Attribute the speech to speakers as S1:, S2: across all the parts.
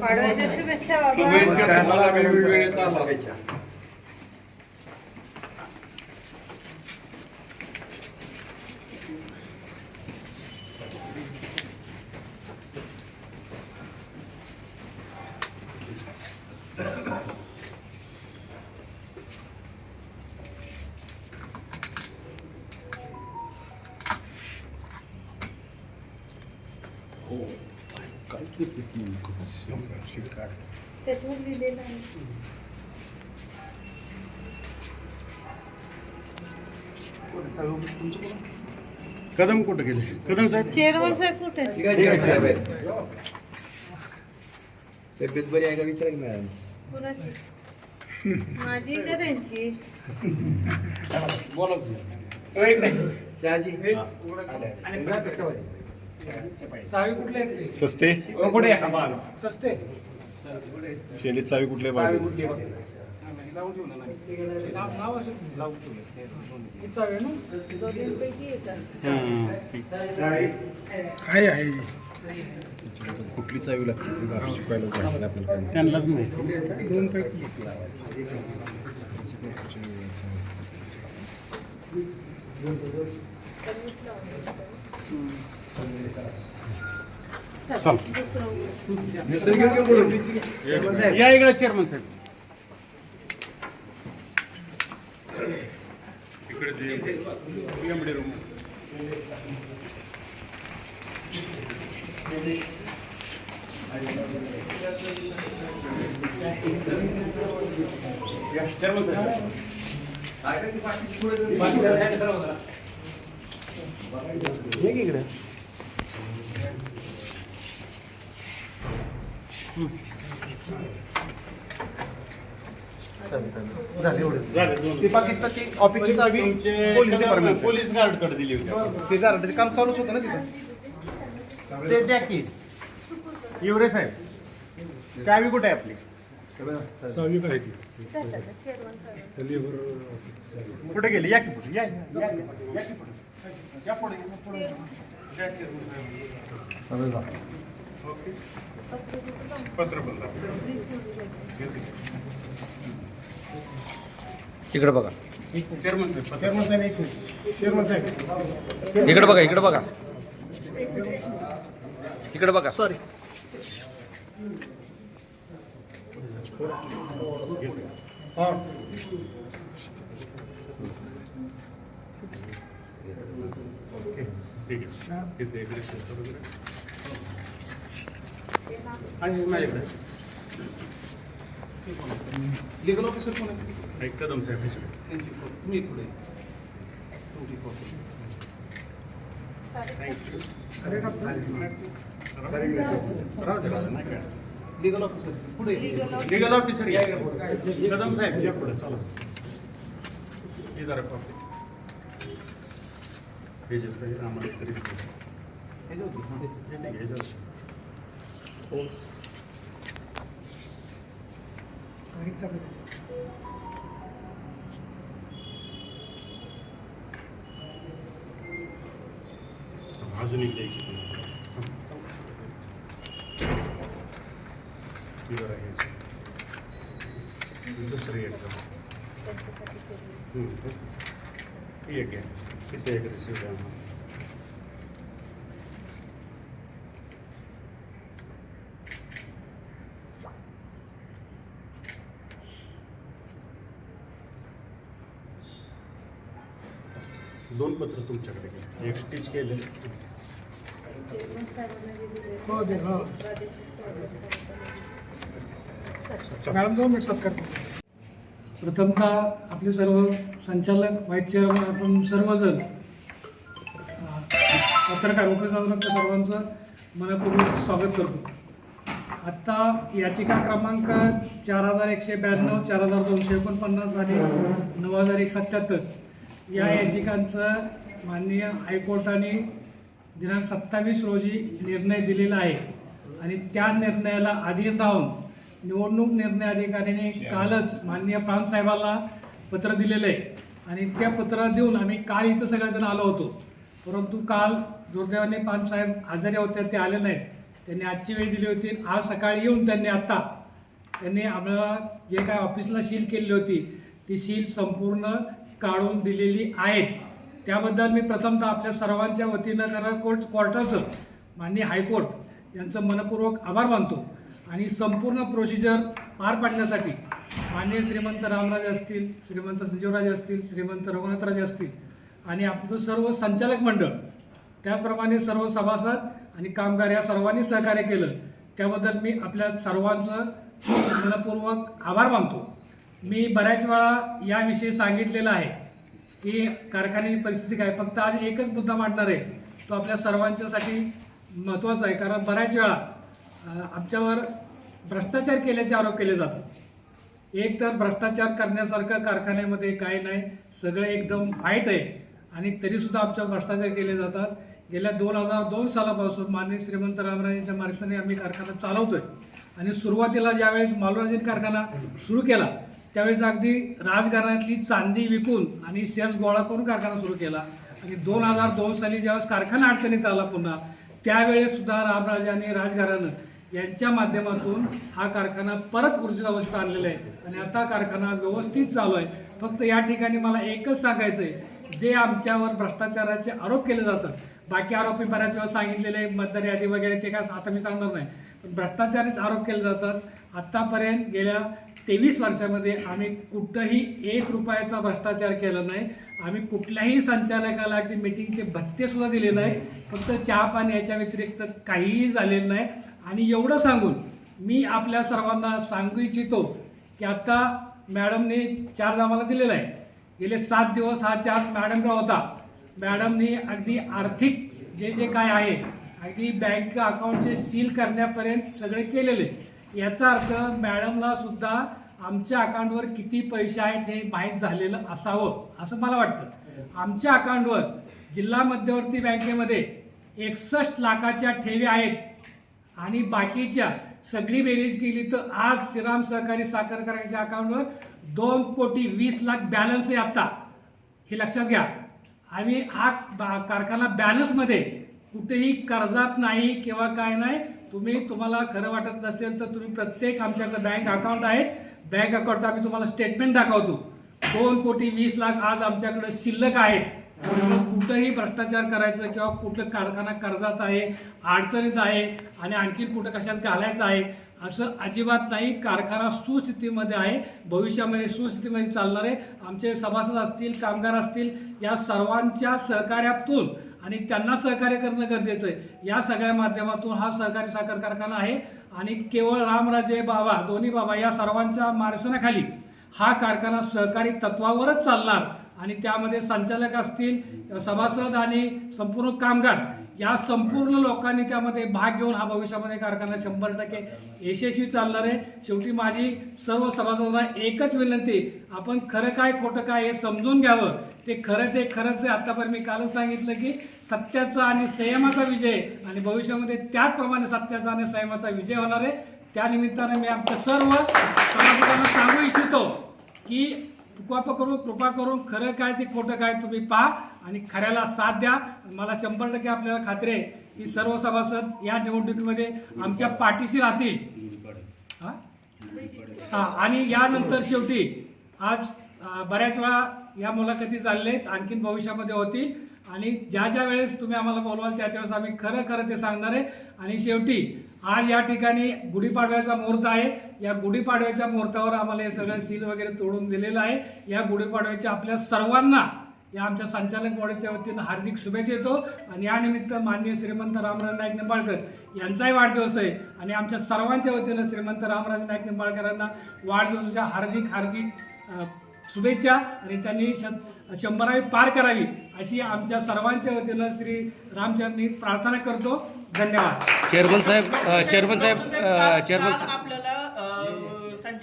S1: पाडव्याच्या शुभेच्छा
S2: वेगवेगळ्या शुभेच्छा
S1: त्याच्यावर लिहिलेलं आहे.
S3: कदम कुठं गेले? कदम साहेब?
S1: चेअरमन साहेब कुठे आहेत?
S2: तब्येत बरी आहे का विचारा की मॅडम
S1: माझी का त्यांची?
S2: चहाची?
S3: सस्ते?
S2: कुठे
S3: शेलीत चावी कुठल्या बाजूला
S1: दोघींपैकी एक असते.
S3: काय आहे कुठली चावी लागते ते जरा शिकवायला पाहिजे आपल्याला त्यांनाच दोन पैकी या इकडे चेअरमन साहेब. इकडे रूम
S4: ते बाकीचं ते ऑफिसची चावी पोलीस डिपार्टमेंट
S3: पोलीस गार्डकडे दिली होती.
S4: ते ते काम चालूच होतं ना तिथं.
S3: ते द्या की. एवढे साहेब.
S4: चावी कुठे आहे आपली?
S3: चावी काय. कुठे गेली? या की पुढे या या, या, या की पुढे.
S5: इकडे बघा. इकडे बघा इकडे बघा. इकडे बघा.
S4: सॉरी हां.
S3: ठीक आहे इथे इकडे शिस्त वगैरे. आणि हे माझ्याकडे
S4: लिगल ऑफिसर कोण आहे. तुम्ही पुढे तुमची
S3: काय.
S4: लिगल ऑफिसर पुढे
S3: लिगल ऑफिसर या कदम साहेब या पुढे चला। हे जरा कॉपी हे जे सही आम्हाला तरी हे नाही, हे जरा. अजून एक द्यायची ती जरा घ्यायची दुसरी एकदम हम्म. ही एक आहे किती एक रिसिव्ह आहे आम्हाला दोन पत्र तुमच्याकडे गेले एक स्टिच केले.
S1: चेअरमन साहेबांना जे दिले
S4: हो दे हो.
S1: प्रादेशिक संवर्धन
S4: मॅडम दोन मिनिट सत्कार प्रथमतः आपले सर्व संचालक व्हाईस चेअरमन आपण सर्वजण पत्रकार उपसंचालक सर्वांचं मनपूर्वक स्वागत करतो. आत्ता याचिका क्रमांक चार हजार एकशे ब्याण्णव चार हजार दोनशे एकोणपन्नास आणि नऊ हजार एक सत्याहत्तर या याचिकांचं माननीय हायकोर्टाने दिनांक सत्तावीस रोजी निर्णय दिलेला आहे. आणि त्या निर्णयाला अधीन राहून निवडणूक निर्णय अधिकाऱ्याने कालच माननीय प्रांतसाहेबाला पत्र दिलेलं आहे. आणि त्या पत्र देऊन आम्ही काल इथं सगळेजण आलो होतो. परंतु काल दुर्दैवाने पानसाहेब आजारी होते ते आले नाहीत. त्यांनी आजची वेळ दिली होती. आज सकाळी येऊन त्यांनी आत्ता त्यांनी आम्हाला जे काय ऑफिसला सील केली होती ती सील संपूर्ण काढून दिलेली आहेत. त्याबद्दल मी प्रथमतः आपल्या सर्वांच्या वतीनं कारण कोर्ट कोर्टाचं माननीय हायकोर्ट यांचं मनपूर्वक आभार मानतो. आणि संपूर्ण प्रोसिजर पार पाडण्यासाठी माननीय श्रीमंत रामराजे असतील श्रीमंत संजीवराजे असतील श्रीमंत रघुनाथराजे असतील आणि आपलं सर्व संचालक मंडळ त्याचप्रमाणे सर्व सभासद आणि कामगार या सर्वांनी सहकार्य केलं त्याबद्दल मी आपल्या सर्वांचं मनपूर्वक आभार मानतो. मी बऱ्याच वेळा याविषयी सांगितलेलं आहे की कारखान्याची परिस्थिती काय फक्त आज एकच मुद्दा मांडणार आहे तो आपल्या सर्वांच्यासाठी महत्त्वाचा आहे. कारण बऱ्याच वेळा आमच्यावर भ्रष्टाचार केल्याचे आरोप केले जातात. एक तर भ्रष्टाचार करण्यासारखं कारखान्यामध्ये काय नाही सगळं एकदम व्हाईट आहे. आणि तरीसुद्धा आमच्यावर भ्रष्टाचार केले जातात. गेल्या दोन हजार दोन सालापासून माननीय श्रीमंत रामराजेंच्या मार्गदर्शनाने आम्ही कारखाना चालवतोय. आणि सुरुवातीला ज्यावेळेस मालवाजीन कारखाना सुरू केला त्यावेळेस अगदी राजघराण्यातली चांदी विकून आणि शेअर्स गोळा करून कारखाना सुरू केला. आणि दोन हजार दोन साली ज्यावेळेस कारखाना अडचणीत आला पुन्हा त्यावेळेस सुद्धा रामराजे आणि राजघराणं यांच्या माध्यमातून हा कारखाना परत ऊर्जित अवस्थेत आणलेला आहे. आणि आता कारखाना व्यवस्थित चालू आहे. फक्त या ठिकाणी मला एकच सांगायचं आहे जे आमच्यावर भ्रष्टाचाराचे आरोप केले जातात. बाकी आरोपी बऱ्याच वेळा सांगितलेले आहे, मतदार यादी वगैरे ते काय आता मी सांगणार नाही. पण भ्रष्टाचारच आरोप केले जातात. आत्तापर्यंत गेल्या तेवीस वर्षामध्ये आम्ही कुठंही एक रुपयाचा भ्रष्टाचार केला नाही. आम्ही कुठल्याही संचालकाला अगदी मिटिंगचे भत्तेसुद्धा दिले नाही फक्त चहा पाणी याच्या व्यतिरिक्त काहीही झालेलं नाही. आणि एवढं सांगून मी आपल्या सर्वांना सांगू इच्छितो की आत्ता मॅडमने चार्ज आम्हाला दिलेला आहे. गेले सात दिवस हा चार्ज मॅडमला होता. मॅडमनी अगदी आर्थिक जे जे काय आहे अगदी बँक अकाउंटचे सील करण्यापर्यंत सगळे केलेले. याचा अर्थ मॅडमला सुद्धा आमच्या अकाउंटवर किती पैसे आहेत हे माहीत झालेलं असावं असं मला वाटतं. आमच्या अकाउंटवर जिल्हा मध्यवर्ती बँकेमध्ये एकसष्ट लाखाच्या ठेवी आहेत. आणि बाकीच्या सगळी बेरीज केली तर आज श्रीराम सहकारी साखर करायच्या अकाउंटवर दोन कोटी वीस लाख बॅलन्स आहे आत्ता हे लक्षात घ्या. आम्ही हा बा- कारखाना बॅलन्समध्ये कुठेही कर्जात नाही किंवा काय नाही तुम्ही तुम्हाला खरं वाटत नसेल तर तुम्ही प्रत्येक आमच्याकडे बँक अकाउंट आहे बँक अकाउंटचं आम्ही तुम्हाला स्टेटमेंट दाखवतो. दोन कोटी वीस लाख आज आमच्याकडे शिल्लक आहेत. त्यामुळे कुठंही भ्रष्टाचार करायचं किंवा कुठलं कारखाना कर्जात आहे अडचणीत आहे आणि आणखी कुठं कशात घालायचं आहे असं अजिबात नाही. कारखाना सुस्थितीमध्ये आहे भविष्यामध्ये सुस्थितीमध्ये चालणार आहे आमचे सभासद असतील कामगार असतील या सर्वांच्या सहकार्यातून आणि त्यांना सहकार्य करणं गरजेचं आहे. या सगळ्या माध्यमातून हा सहकारी साखर कारखाना आहे आणि केवळ रामराजे बाबा दोन्ही बाबा या सर्वांच्या मार्गदर्शनाखाली हा कारखाना सहकारी तत्वावरच चालणार. आणि त्यामध्ये संचालक असतील सभासद आणि संपूर्ण कामगार या संपूर्ण लोकांनी त्यामध्ये भाग घेऊन हा भविष्यामध्ये कारखाना शंभर टक्के यशस्वी चालणार आहे. शेवटी माझी सर्व सभासदांना एकच विनंती आपण खरं काय खोटं काय हे समजून घ्यावं. ते खरं ते खरंच आहे. आत्तापर्यंत मी कालच सांगितलं की सत्याचा आणि संयमाचा विजय आणि भविष्यामध्ये त्याचप्रमाणे सत्याचा आणि संयमाचा विजय होणार आहे. त्यानिमित्तानं मी आमच्या सर्व सभासदांना सांगू इच्छितो की कृपा करून कृपा करून खरं काय ते खोटं काय तुम्ही पहा आणि खऱ्याला साथ द्या. मला शंभर टक्के आपल्याला खात्री आहे की सर्व सभासद या निवडणुकीमध्ये आमच्या पाठीशी राहतील. हा? आणि यानंतर शेवटी आज बऱ्याच वेळा या मुलाखती चालल्या आहेत आणखीन भविष्यामध्ये होतील. आणि ज्या ज्या वेळेस तुम्ही आम्हाला बोलवाल त्या त्यावेळेस आम्ही खरं खरं ते सांगणार आहे. आणि शेवटी आज या ठिकाणी गुढीपाडव्याचा मुहूर्त आहे. या गुढीपाडव्याच्या मुहूर्तावर आम्हाला हे सगळं सील वगैरे तोडून दिलेलं आहे. या गुढीपाडव्याच्या आपल्या सर्वांना या आमच्या संचालक बॉडीच्या वतीनं हार्दिक शुभेच्छा येतो. आणि यानिमित्त माननीय श्रीमंत रामराज नाईक निंबाळकर यांचाही वाढदिवस आहे. आणि आमच्या सर्वांच्या वतीनं श्रीमंत रामराज नाईक निंबाळकरांना वाढदिवसाच्या हार्दिक हार्दिक शुभेच्छा आणि त्यांनी श शंभरावी पार करावी अशी आमच्या सर्वांच्या वतीनं श्री रामचरणी प्रार्थना करतो. धन्यवाद.
S5: Chairman saheb chairman saheb chairman saheb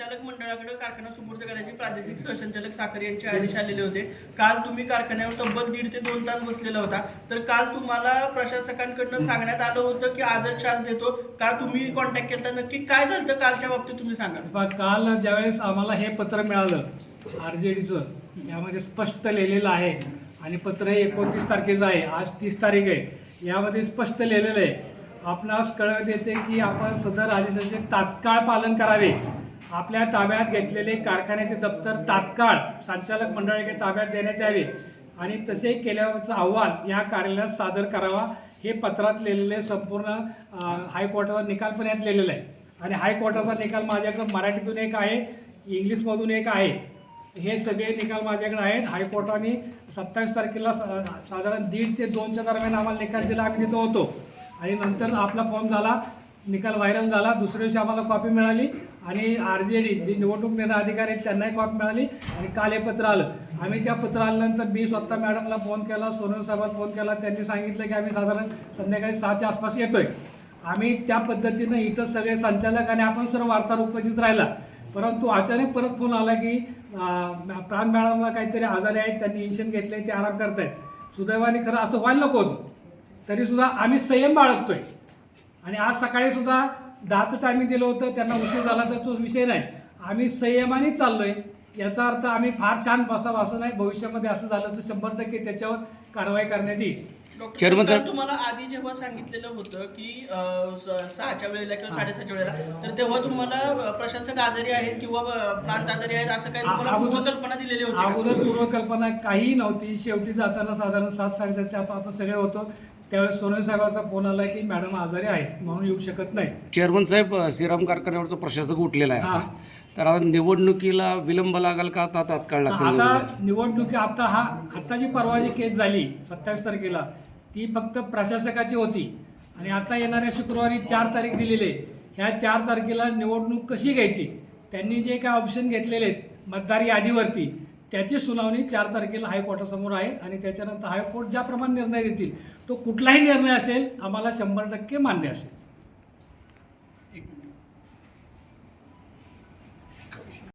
S6: संचालक मंडळाकडे कारखाना सुपूर्द करायचे प्रादेशिक सहसंचालक साखर यांचे आदेश आलेले होते. काल तुम्ही कारखान्यावर तब्बल दीड ते दोन तास बसलेला होता. तर काल तुम्हाला प्रशासकांकडनं सांगण्यात आलं होतं की आजच चार्ज देतो. का तुम्ही कॉन्टॅक्ट केला नक्की काय झालं कालच्या बाबतीत तुम्ही सांगा.
S4: बा काल ज्यावेळेस आम्हाला हे पत्र मिळालं आर जे डीचं यामध्ये स्पष्ट लिहिलेलं आहे आणि पत्र हे एकोणतीस तारखेचं आहे. आज तीस तारीख आहे. यामध्ये स्पष्ट लिहिलेलं आहे. आपणास कळत येते की आपण सदर आदेशाचे तात्काळ पालन करावे. आपल्या ताब्यात घेतलेले कारखान्याचे दप्तर तात्काळ संचालक मंडळाच्या ताब्यात देण्यात यावे आणि तसे केल्याचा अहवाल या कार्यालयात सादर करावा हे पत्रात लिहिलेले संपूर्ण हायकोर्टाचा निकाल पण यात लिहिलेला आहे. आणि हायकोर्टाचा निकाल माझ्याकडं मराठीतून एक आहे इंग्लिशमधून एक आहे. हे सगळे निकाल माझ्याकडे आहेत. हायकोर्टाने सत्तावीस तारखेला सा- साधारण दीड ते दोनच्या दरम्यान आम्हाला निकाल दिला. आम्ही तिथं होतो. आणि नंतर आपला फॉर्म झाला निकाल व्हायरल झाला. दुसऱ्या दिवशी आम्हाला कॉपी मिळाली. आणि आर जे डी जे निवडणूक निर्णय अधिकारी आहेत त्यांनाही कॉपी मिळाली आणि काल हे पत्र आलं. आम्ही त्या पत्र आल्यानंतर मी स्वतः मॅडमला फोन केला सोनू साहेबांना फोन केला. त्यांनी सांगितलं की आम्ही साधारण संध्याकाळी सहाच्या आसपास येतोय. आम्ही त्या पद्धतीनं इथं सगळे संचालक आणि आपण सर्व वार्ताहर उपस्थित राहिला. परंतु अचानक परत फोन आला की प्राण मॅडमला काहीतरी आजारी आहेत त्यांनी इंजेक्शन घेतले ते आराम करतायत. सुदैवाने खरं असं व्हायला नको होतं. तरीसुद्धा आम्ही संयम बाळगतोय. आणि आज सकाळी सुद्धा दहाचं टायमिंग दिलं होतं त्यांना उशीर झाला तर तो विषय नाही. आम्ही संयमाने चाललोय. याचा अर्थ आम्ही फार छान बसावं असं नाही भविष्यामध्ये असं झालं तर शंभर टक्के त्याच्यावर कारवाई करण्यात येईल.
S5: चेअरमन
S6: साहेब, तुम्हाला आधी जेव्हा सांगितलेलं होतं की सहाच्या वेळेला किंवा साडेसहाच्या वेळेला तर तेव्हा तुम्हाला प्रशासक आजारी आहेत किंवा प्रांत आजारी आहेत असं काही तुम्हाला पूर्वकल्पना दिलेली होती का?
S4: अगोदर पूर्वकल्पना काही नव्हती. शेवटी जाताना साधारण सात साडेसातच्या आप- आपण सगळे होतो. त्यावेळेस सोनल साहेबाचा फोन आला की मॅडम आजारी आहेत म्हणून येऊ शकत नाही
S5: चेअरमन साहेब श्रीराम कारखान्यावरचा प्रशासक उठलेला आहे
S4: हा.
S5: आता. तर आता निवडणुकीला विलंब लागेल का आता तात्काळ
S4: आता? निवडणुकी आता हा आता जी परवा जी केस झाली सत्तावीस तारखेला ती फक्त प्रशासकाची होती आणि आता येणाऱ्या शुक्रवारी चार तारीख दिलेली आहे ह्या चार तारखेला निवडणूक कशी घ्यायची त्यांनी जे काय ऑप्शन घेतलेले आहेत मतदार यादीवरती त्याची सुनावणी चार तारखेला हायकोर्टासमोर आहे आणि त्याच्यानंतर हायकोर्ट ज्याप्रमाणे निर्णय देतील तो कुठलाही निर्णय असेल आम्हाला शंभर टक्के मान्य असेल.